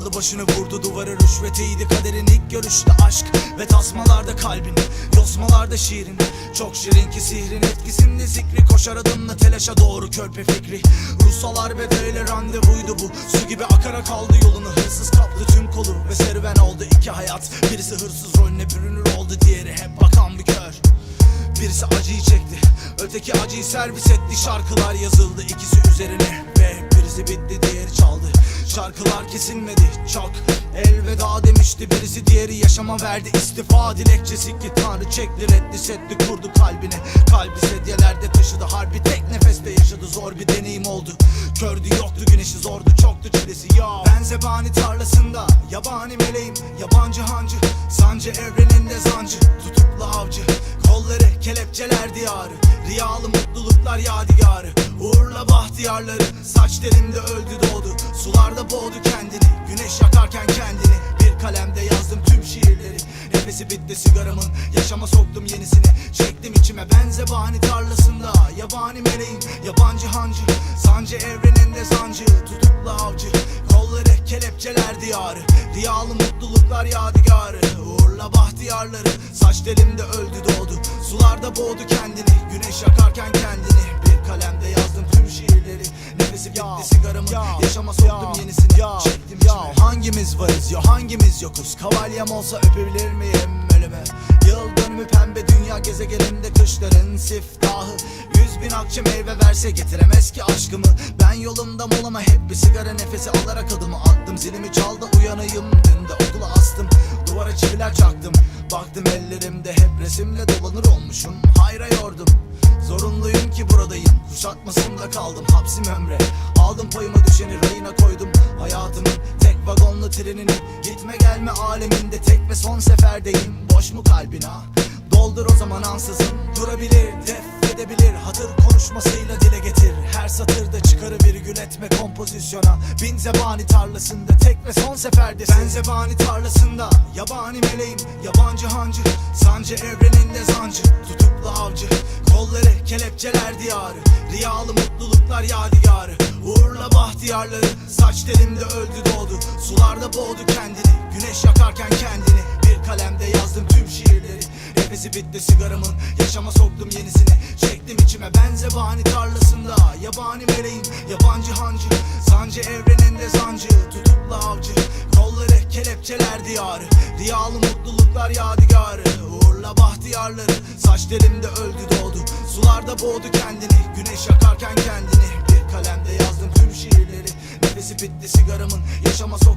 aldı başını vurdu duvara rüşvetiydi kaderin ilk görüşte aşk Ve tasmalarda kalbin yosmalarda şiirin Çok şirin ki sihrin etkisinde zikri Koşar adımla telaşa doğru körpe fikri. Ruhsalar bedeyle randevuydu bu Su gibi akarak aldı yolunu. Hırsız kaptı tüm kolu Ve serüven oldu iki hayat. Birisi hırsız rolüne bürünür oldu diğeri hep bakan bir kör. Birisi acıyı çekti Öteki acıyı servis etti Şarkılar yazıldı ikisi üzerine birisi bitti diğeri çaldı. Şarkılar kesilmedi çok. Elveda demişti birisi diğeri yaşama verdi. İstifa dilekçesi ki Tanrı çekti reddi setti kurdu kalbine. Kalbi sedyelerde taşıdı harbi tek nefeste yaşadı. Zor bir deneyim oldu. Kördü yoktu güneşi zordu çoktu çilesi ya Ben zebani tarlasında yabani meleğim yabancı hancı Sancı evreninde zancı tutuklu avcı Kolları kelepçeler diyarı Riyalı mutluluklar yadigarı Uğurla bahtiyarları Saç telimde öldü doğdu Sularda boğdu kendini Güneş yakarken kendini Bir kalemde yazdım tüm şiirleri Nefesi bitti sigaramın Yaşama soktum yenisini Çektim içime ben zebani tarlasında Yabani meleğim Yabancı hancı Sancı evreninde sancı Tutuklu avcı Kolları kelepçeler diyarı Riyalı mutluluklar yadigarı. Uğurla bahtiyarları. Saç telimde öldü doğdu. Sularda boğdu kendini. Güneş yakarken kendini. Bir kalemde yazdım tüm şiirleri. Nefesi bitti sigaramın. Yaşama soktum yenisini. Çektim içime. Hangimiz varız ya? Hangimiz yokuz? Kavalyem olsa öpebilir miyim ölüme? Yıl dönümü pembe dünya gezegeninde kışların siftahı Yüz bin akçe meyve verse getiremez ki aşkımı. Ben yolumda molama hep bir sigara nefesi alarak adımı attım. Zilimi çaldı uyanayım. Dün de okula astım. Duvara çiviler çaktım. Baktım ellerimde hep resimle dolanır olmuşum. Hayra yordum. Zorunluyum ki buradayım. Kuşatmasında kaldım. Hapsim ömre. Aldım payıma düşeni rayına koydum. Hayatımın tek vagonlu trenini. Gitme gelme aleminde tek ve son seferdeyim. Boş mu kalbin ha? Doldur o zaman ansızın. Durabilir, def edebilir Hatır konuşmasıyla dile getir. Her satırda çıkarı virgül etme kompozisyona. Bin zebani tarlasında tek ve son seferdesin. Ben zebani tarlasında Yabani meleğim, yabancı hancı. Sancı evreninde zancı Tutuklu avcı. Kolları kelepçeler diyarı Riyalı mutluluklar yadigarı. Uğurla bahtiyarları Saç telimde öldü doğdu. Sularda boğdu kendini Güneş Nefesi bitti sigaramın. Yaşama soktum yenisini. Çektim içime ben zebani tarlasında. Yabani meleğim Yabancı hancı. Sancı evreninde zancı Tutuklu avcı. Kolları kelepçeler diyarı. Riyalı mutluluklar yadigarı. Uğurla bahtiyarları. Saç telimde öldü doğdu. Sularda boğdu kendini. Güneş yakarken kendini. Bir kalemde yazdım tüm şiirleri. Nefesi bitti sigaramın. Yaşama soktum